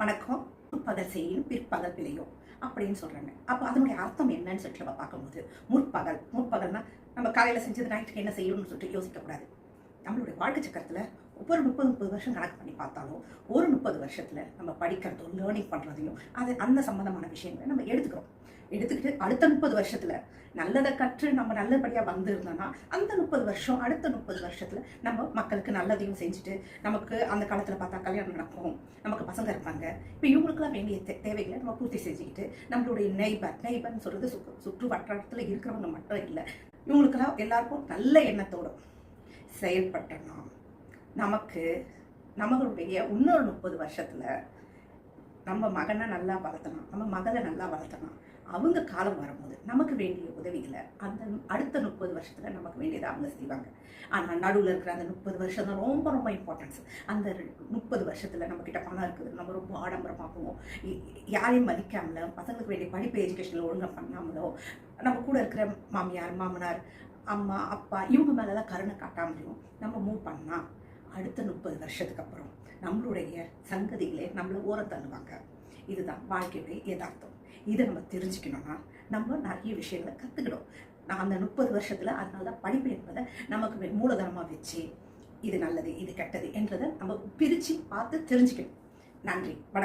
வணக்கம். முற்பகல் செய்யும் பிற்பகல் விளையும் அப்படின்னு சொல்றாங்க. அப்போ அதனுடைய அர்த்தம் என்னன்னு சொல்லிட்டு நம்ம பார்க்கும்போது முற்பகல். முற்பகல்னா நம்ம காலையில் செஞ்சது நைட்டுக்கு என்ன செய்யணும்னு சொல்லிட்டு யோசிக்கக்கூடாது நம்மளுடைய வாழ்க்கை சக்கரத்தில் ஒவ்வொரு முப்பது முப்பது வருஷம் கணக்கு பண்ணி பார்த்தாலும் ஒரு முப்பது வருஷத்தில் நம்ம படிக்கிறதும் லேர்னிங் பண்ணுறதையும் அது அந்த சம்மந்தமான விஷயங்களை நம்ம எடுத்துக்கிறோம். எடுத்துக்கிட்டு அடுத்த முப்பது வருஷத்தில் நல்லதை கற்று நம்ம நல்லபடியாக வந்திருந்தோம்னா அந்த முப்பது வருஷம் அடுத்த முப்பது வருஷத்தில் நம்ம மக்களுக்கு நல்லதையும் செஞ்சுட்டு நமக்கு அந்த காலத்தில் பார்த்தா கல்யாணம் நடக்கும் நமக்கு பசங்க இருப்பாங்க. இப்போ இவங்களுக்குலாம் வேண்டிய தே- தேவைகளை நம்ம பூர்த்தி செஞ்சுக்கிட்டு நம்மளுடைய நெய்பர் நெய்பர்னு சொல்கிறது சுற்று சுற்று வட்டாரத்தில் இருக்கிறவங்க மட்டும் இல்லை இவங்களுக்கெல்லாம் எல்லாருக்கும் நல்ல எண்ணத்தோட செயல்பட்டோம்னா நமக்கு நம்மளுடைய இன்னொரு முப்பது வருஷத்தில் நம்ம மகனை நல்லா வளர்த்தணும். நம்ம மகளை நல்லா வளர்த்தணும். அவங்க காலம் வரும்போது நமக்கு வேண்டிய உதவிகளை அந்த அடுத்த முப்பது வருஷத்தில் நமக்கு வேண்டியதை அவங்க செய்வாங்க. ஆனால் நடுவில் இருக்கிற அந்த முப்பது வருஷம் தான் ரொம்ப ரொம்ப இம்பார்ட்டன்ஸ் அந்த முப்பது வருஷத்தில் நம்மக்கிட்ட பணம் இருக்குது. நம்ம ரொம்ப ஆடம்பரமாக போவோம். யாரையும் மதிக்காமல பசங்களுக்கு வேண்டிய படிப்பு எஜுகேஷனில் ஒழுங்காக பண்ணாமலோ நம்ம கூட இருக்கிற மாமியார் மாமனார் அம்மா அப்பா இவங்க மேலெல்லாம் கருணை காட்டாமலையும் நம்ம மூவ் பண்ணால் அடுத்த முப்பது வருஷத்துக்கு அப்புறம் நம்மளுடைய சங்கதிகளே நம்மளை ஓரத்தள்ளுவாங்க இதுதான் வாழ்க்கையுடைய யதார்த்தம். இதை நம்ம தெரிஞ்சுக்கணும்னா நம்ம நிறைய விஷயங்களை கற்றுக்கணும் நான் அந்த முப்பது வருஷத்தில் அதனால தான் படிப்பு என்பதை நமக்கு மூலதனமாக வச்சு இது நல்லது இது கெட்டது என்றதை நம்ம பிரித்து பார்த்து தெரிஞ்சுக்கணும். நன்றி வணக்கம்.